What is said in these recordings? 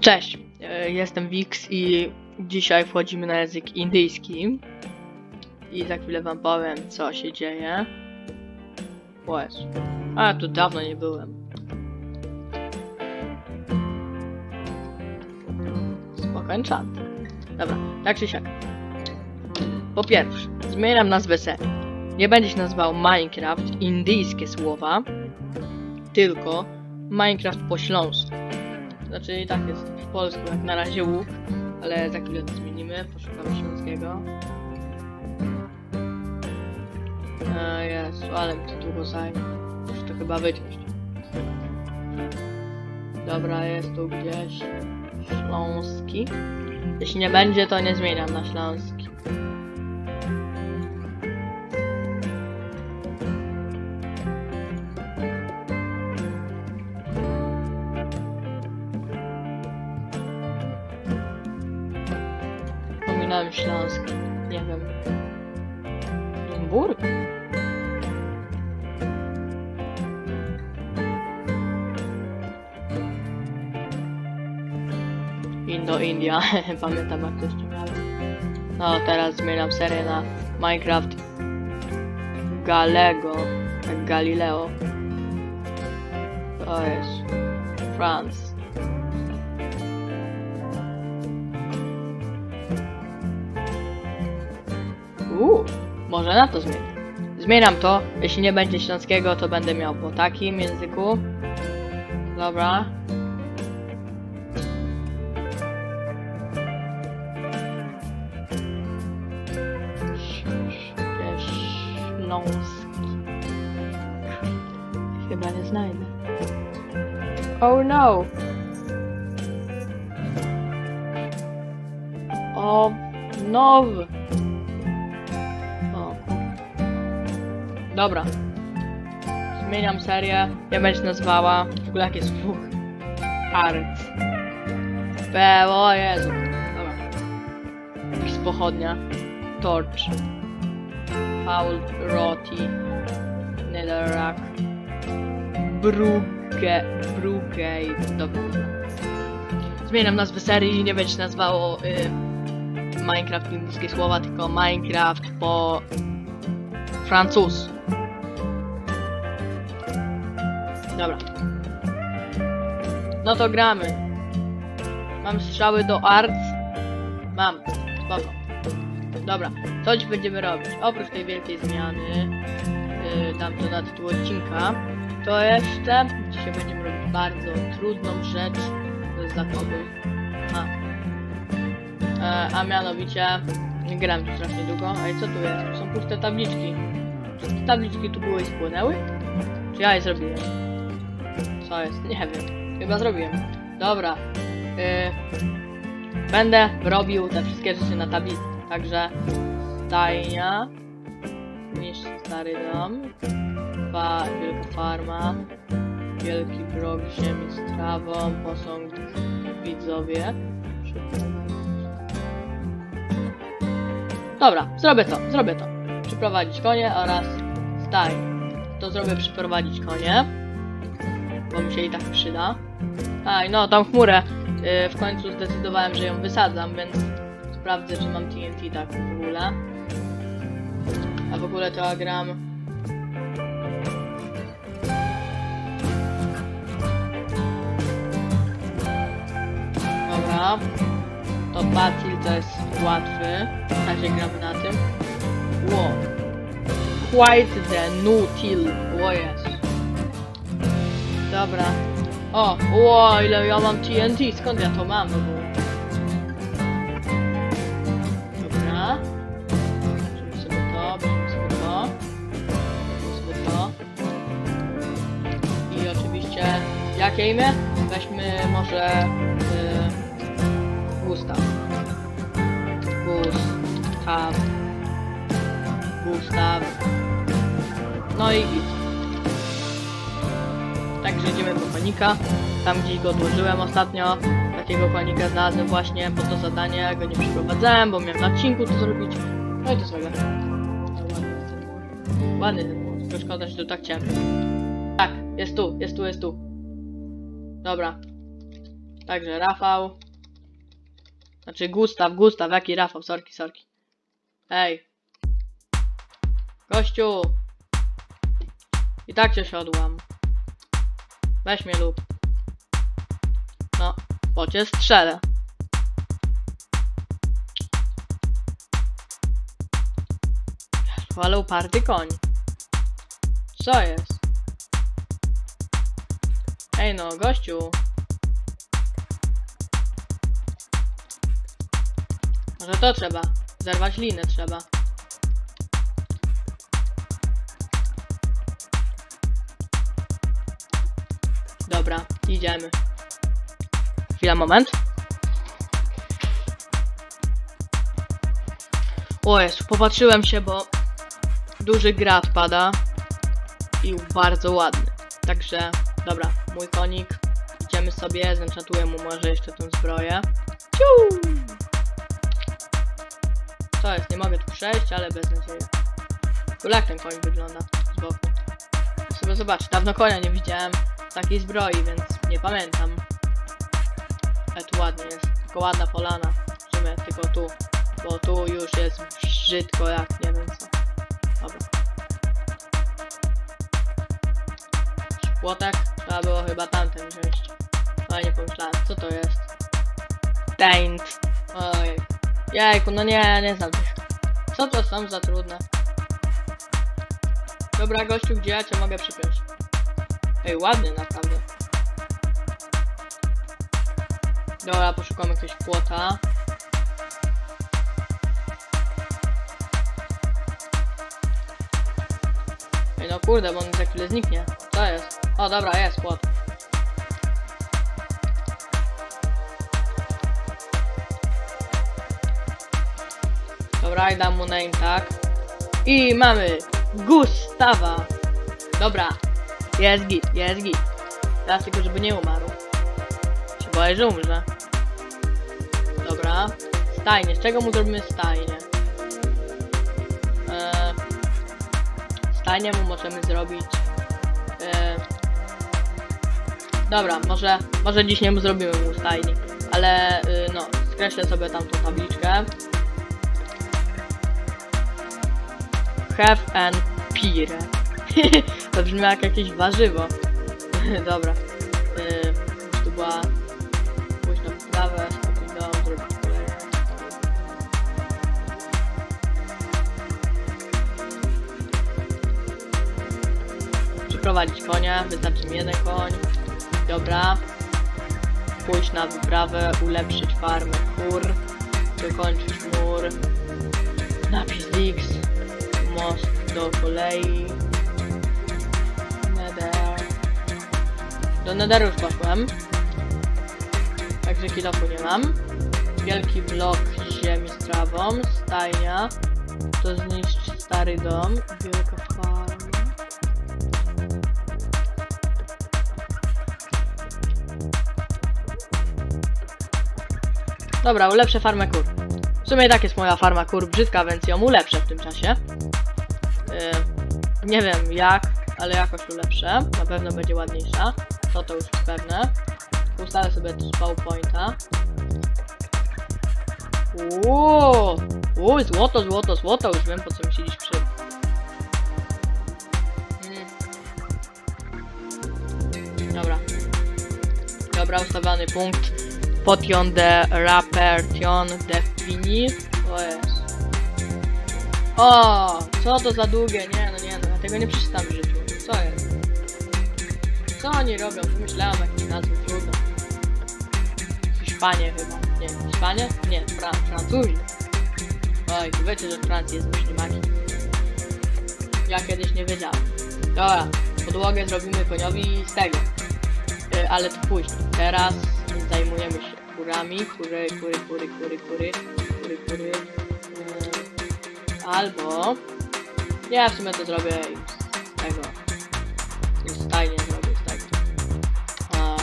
Cześć, e, jestem Wix i dzisiaj wchodzimy na język indyjski. I za chwilę wam powiem, co się dzieje. O. A, tu dawno nie byłem. Spoko, enchant. Dobra, tak czy siak. Po pierwsze, zmieniam nazwę serii. Nie będzie się nazywał Minecraft, indyjskie słowa, tylko Minecraft po śląsku. Znaczy i tak jest w polsku jak na razie łuk, ale za chwilę to zmienimy, poszukamy śląskiego. E, Jezu, ale mi to długo zajmie. Muszę to chyba wyciąć. Dobra, jest tu gdzieś śląski. Jeśli nie będzie, to nie zmieniam na śląski. Śląsk. Nie wiem. Limburg? Indo-India. Pamiętam jak to miałem. No, teraz zmieniam serię na Minecraft Galego. Galileo. To jest France. Uuu, może na to zmienię. Zmieniam to. Jeśli nie będzie śląskiego, to będę miał po takim języku. Dobra. Śląski. Chyba nie znajdę. Oh no! O, nowy. Dobra. Zmieniam serię. Ja będę się nazwała. W ogóle jak jest Fug. Arts. Be, o Jezu. Dobra. Jakiś pochodnia. Torch. Paul Roti. Netherrack. Brugge. Brugge. Dobra. Zmieniam nazwę serii. Nie będzie się nazywało y, Minecraft indyjskie słowa, tylko Minecraft po francusku. Dobra. No to gramy. Mam strzały do arts. Mam. Spoko. Dobra. Co dziś będziemy robić? Oprócz tej wielkiej zmiany, yy, dam to na tytuł odcinka, to jeszcze dzisiaj będziemy robić bardzo trudną rzecz. To jest za kogoś. A. E, a mianowicie gram tu strasznie długo. A i co tu jest? Tu są puste tabliczki. Czy tabliczki tu były i spłynęły? Czy ja je zrobiłem? Co jest? Nie wiem. Chyba zrobiłem. Dobra. Y, będę robił te wszystkie rzeczy na tablicy. Także stajnia. Niszcz stary dom. Fa, wielka farma. Wielki blok ziemi z trawą. Posąg widzowie. Dobra, zrobię to, zrobię to. Przyprowadzić konie oraz staj. To zrobię przyprowadzić konie. Bo mi się i tak przyda. A, no tam chmurę. y, w końcu zdecydowałem, że ją wysadzam, więc sprawdzę, czy mam TNT tak w ogóle. A w ogóle to ja gram. To Batil to jest łatwy. W razie gramy na tym. Ło. Quite the new till. O jest. Dobra. O, ło, ile ja mam TNT, skąd ja to mam w? Dobra. Weźmy sobie to, weźmy sobie to. Weźmy sobie to. I oczywiście, jakie imię? Weźmy może... Yy. Gustaw. Gustaw. No i git. Także idziemy po konika. Tam gdzieś go odłożyłem ostatnio. Takiego konika znalazłem właśnie po to zadanie. Go nie przeprowadzałem, bo miałem na odcinku to zrobić. No i to zrobię. Ładny ten mur. Tylko szkoda, że tu tak ciemno. Tak, jest tu, jest tu, jest tu. Dobra. Także Rafał. Znaczy Gustaw, Gustaw, jaki Rafał, sorki, sorki. Hej. Gościu. I tak cię siodłam. Weź mnie lub. No, bo cię strzelę. Ale uparty koń. Co jest? Ej no, gościu. Może to trzeba. Zerwać linę trzeba. Idziemy. Chwila, moment. O Jezu, popatrzyłem się, bo duży grad pada i bardzo ładny. Także, dobra, mój konik. Idziemy sobie, zenchantuję mu może jeszcze tę zbroję. Ciu! Co jest? Nie mogę tu przejść, ale bez nadziei. Tu jak ten koń wygląda z boku. Sobie zobacz, dawno konia nie widziałem takiej zbroi, więc nie pamiętam. Ale tu ładnie jest, tylko ładna polana. Sumie tylko tu, bo tu już jest brzydko jak nie wiem co. Dobra. Płotek? Trzeba było chyba tamten wziąć. Ale nie pomyślałem, co to jest? Paint. Oj. Jejku, no nie, nie znam tych. Co to są za trudne? Dobra, gościu, gdzie ja cię mogę przypiąć? Ej, ładny naprawdę. Dobra, poszukam jakiegoś płota. Ej, no kurde, bo on za chwilę zniknie. Co jest? O, dobra, jest płot. Dobra, i dam mu name tag. I mamy Gustawa. Dobra, jest git, jest git. Teraz tylko, żeby nie umarł. Że umrze. Dobra. Stajnie. Z czego mu zrobimy stajnie? Eee, stajnie mu możemy zrobić... Eee, dobra, może, może dziś nie mu zrobimy mu stajni. Ale, y, no, skreślę sobie tam tą tabliczkę. Have an pire. to brzmi jak jakieś warzywo. Dobra. Yy, tu była... Przyprowadzić konia, wystarczy mi jeden koń. Dobra. Pójść na wyprawę, ulepszyć farmę kur. Dokończyć mur. Napis X. Most do kolei. Nether. Do Netheru już poszłem. Także kilofu nie mam. Wielki blok ziemi z trawą. Stajnia. To zniszcz stary dom. Wielka farma. Dobra, ulepszę farmę kur. W sumie tak jest moja farma kur brzydka, więc ją ulepszę w tym czasie. Yy, nie wiem jak, ale jakoś ulepszę. Na pewno będzie ładniejsza. To to już jest pewne. Ustalę sobie spawn pointa. Uuu, złoto, złoto, złoto. Już wiem po co mi się przy. Mm. Dobra. Dobra, ustawiony punkt. Potion de Rapertion de Fini. O jest. O, co to za długie? Nie, no nie, no ja tego nie przeczytam w życiu. Co jest? Co oni robią? Wymyślałem jakieś nazwy trudne. Hiszpanie chyba. Nie, Hiszpanie? Nie, Fra Francuzi. Oj, wiecie, że w Francji jest myśli magii. Ja kiedyś nie wiedziałem. Dobra, podłogę zrobimy koniowi z tego. Y, ale to później. Teraz zajmujemy się kurami. Kury, kury, kury, kury, kury, kury, kury. Y, albo... Ja w sumie to zrobię z tego. Z stajnie zrobię z tego. A...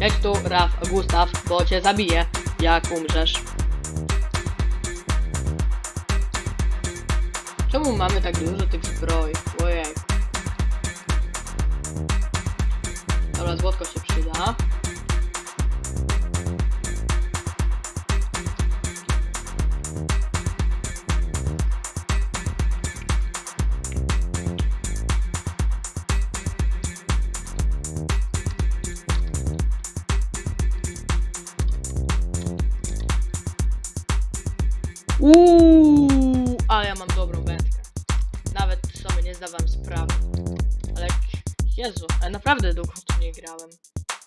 Jedź tu, Raf, Gustaw, bo cię zabiję, jak umrzesz. Czemu mamy tak dużo tych zbroi? Ojej. Dobra, złotko się przyda. Mam dobrą wędkę. Nawet sobie nie zdawałem sprawy. Ale Jezu, ale naprawdę długo tu nie grałem.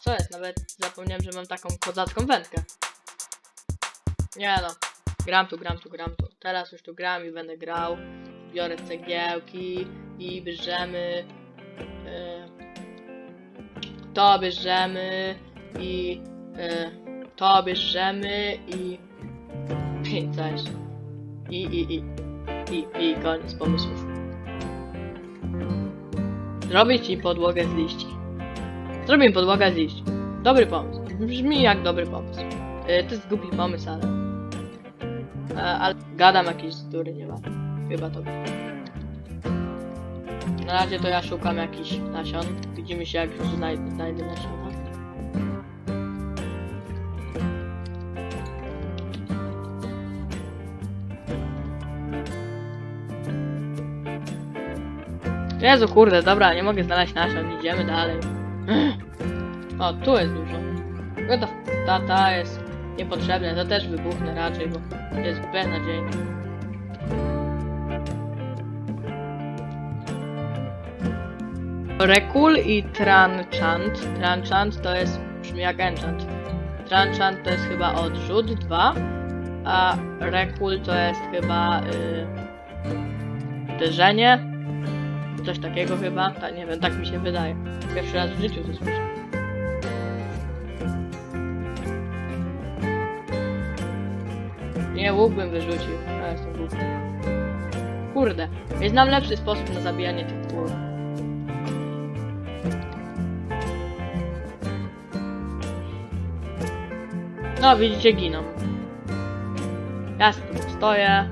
Co jest? Nawet zapomniałem, że mam taką kozacką wędkę. Nie no. Gram tu, gram tu, gram tu. Teraz już tu gram i będę grał. Biorę cegiełki i bierzemy. Yy, to bierzemy i. Yy, to bierzemy i. I co jeszcze? I, i, i. I, i koniec pomysłów. Zrobić ci podłogę z liści. Zrobię podłogę z liści. Dobry pomysł. Brzmi jak dobry pomysł. Yy, to jest głupi pomysł, ale... E, ale gadam jakieś bzdury, nie ma. Chyba to. Na razie to ja szukam jakichś nasion. Widzimy się jak znajdę, znajdę nasiona. Jezu kurde, dobra, nie mogę znaleźć nasion, idziemy dalej. O, tu jest dużo. No ta, ta jest niepotrzebne, to też wybuchnę raczej, bo jest beznadziejne. Rekul i Tranchant. Tranchant to jest, brzmi jak enchant. Tranchant to jest chyba odrzut 2, a Rekul to jest chyba y, uderzenie. Coś takiego chyba, Ta, nie wiem, tak mi się wydaje. Pierwszy raz w życiu to słyszę. Nie, łuk bym wyrzucił. Ja jestem głupi. Kurde, jest nam lepszy sposób na zabijanie tych kur. No, widzicie, giną. Ja stoję.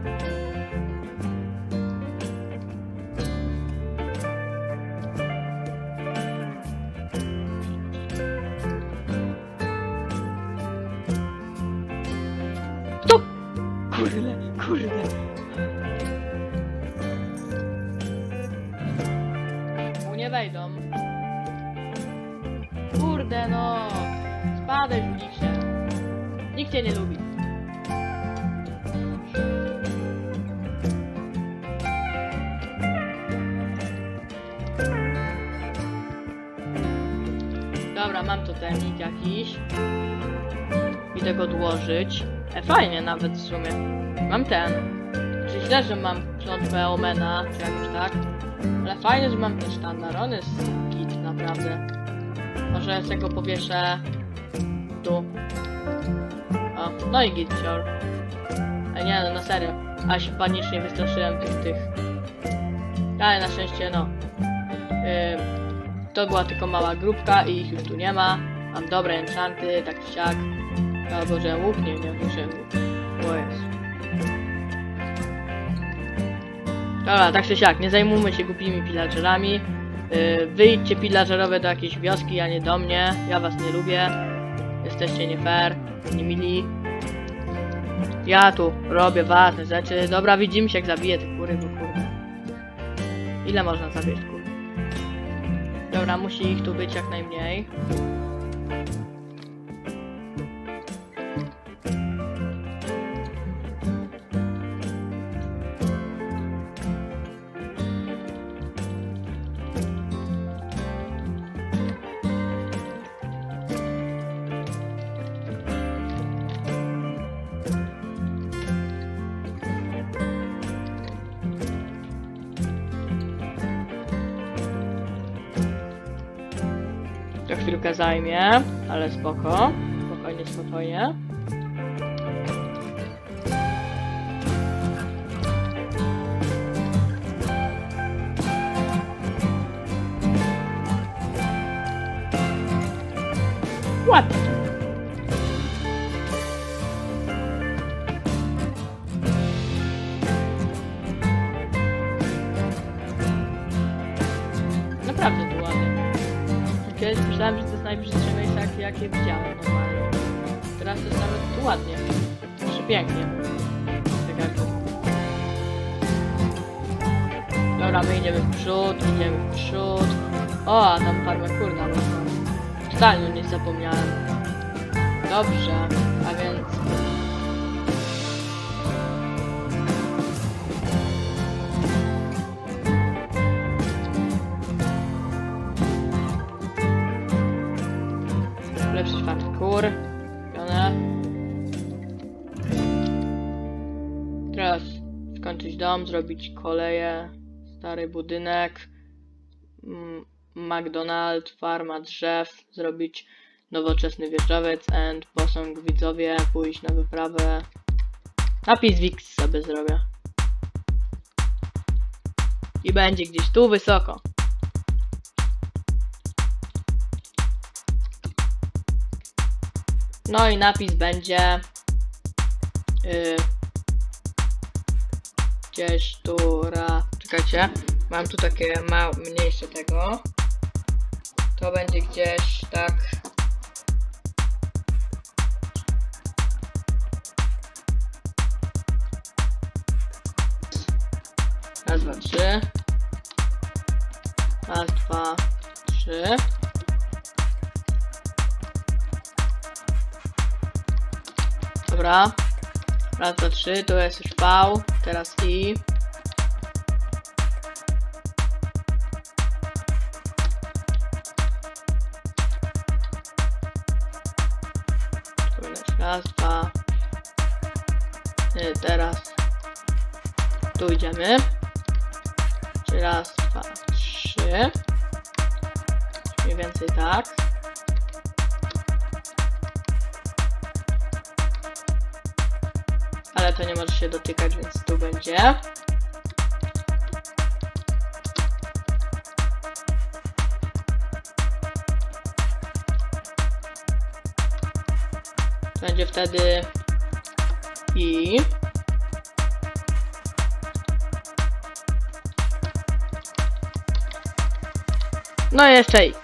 Wejdą. Kurde no. Spadaj się. Nikt cię nie lubi. Dobra, mam tu temnik jakiś. Idę go odłożyć. E, fajnie nawet w sumie. Mam ten. Czy źle, że mam klątwę Omena, czy jakoś tak. Ale fajnie, że mam ten sztandar. On jest git, naprawdę. Może sobie go powieszę tu. O, no i git, sure. Ale nie, no na serio. A się panicznie wystraszyłem tych, tych. Ale na szczęście, no. Ym, to była tylko mała grupka i ich już tu nie ma. Mam dobre enchanty, tak czy siak. Albo że łuk, nie, nie, muszę łuk. O jest. Dobra, tak czy siak, nie zajmujmy się głupimi pillagerami. Yy, wyjdźcie pillagerowe do jakiejś wioski, a nie do mnie. Ja was nie lubię. Jesteście nie fair, nie mili. Ja tu robię ważne rzeczy. Dobra, widzimy się jak zabiję te kury, bo kurde. Ile można zabić kur? Dobra, musi ich tu być jak najmniej. To chwilkę zajmie, ale spoko. Spokojnie, spokojnie. Ładnie. Jakie, widziałem normalnie. Teraz jest nawet ładnie. Przepięknie. Tak jak... Dobra, my idziemy w przód, idziemy w przód. O, a tam farmę kur nawet mam. Totalnie nie zapomniałem. Dobrze, a więc... zrobić koleje, stary budynek, mm, McDonald's, farma drzew, zrobić nowoczesny wieżowiec and posąg widzowie, pójść na wyprawę. Napis Wix sobie zrobię. I będzie gdzieś tu wysoko. No i napis będzie yy, gdzieś tu ra... Czekajcie, mam tu takie ma... mniejsze tego. To będzie gdzieś tak Raz, dwa, trzy. Raz, dwa, trzy. Dobra. Raz, dwa, trzy. Tu jest już V. Teraz I. Raz, dwa. Y, Teraz tu idziemy. Raz, dwa, trzy. Mniej więcej tak. Ale to nie może się dotykać, więc tu będzie. Będzie wtedy i No i jeszcze X.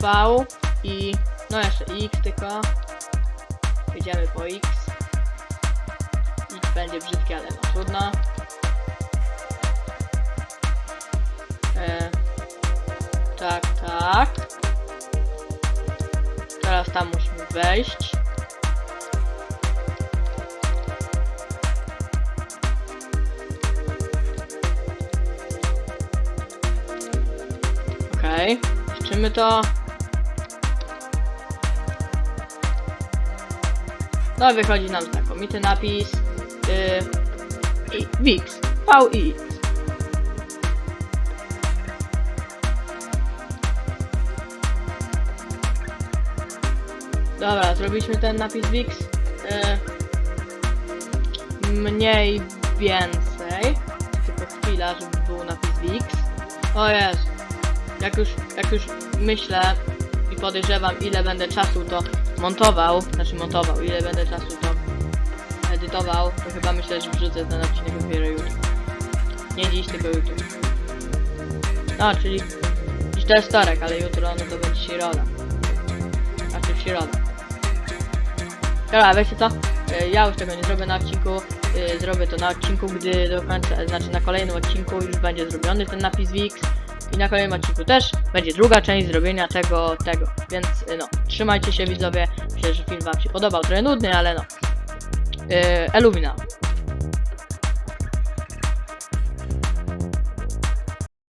V i no jeszcze X tylko. Idziemy po X. X będzie brzydkie, ale no trudno. E, tak, tak. Teraz tam musimy wejść. Okej, okay. to. No wychodzi nam znakomity napis. Yy, i Wix. V i X. Dobra, zrobiliśmy ten napis Wix. Yy, mniej więcej. Tylko chwila, żeby był napis Wix. O jest. Jak już, jak już myślę i podejrzewam ile będę czasu to montował, znaczy montował, ile będę czasu to edytował, to chyba myślę, że wrzucę ten odcinek dopiero jutro. Nie dziś, tylko jutro. No, czyli dziś to jest wtorek, ale jutro no to będzie środa. Znaczy w środę. Dobra, wiecie co? Y, Ja już tego nie zrobię na odcinku. y, Zrobię to na odcinku, gdy do końca, znaczy na kolejnym odcinku już będzie zrobiony ten napis Wix. I na kolejnym odcinku też będzie druga część zrobienia tego, tego. Więc y, no, trzymajcie się widzowie. Myślę, że film wam się podobał. Trochę nudny, ale no. Yy, Elumina.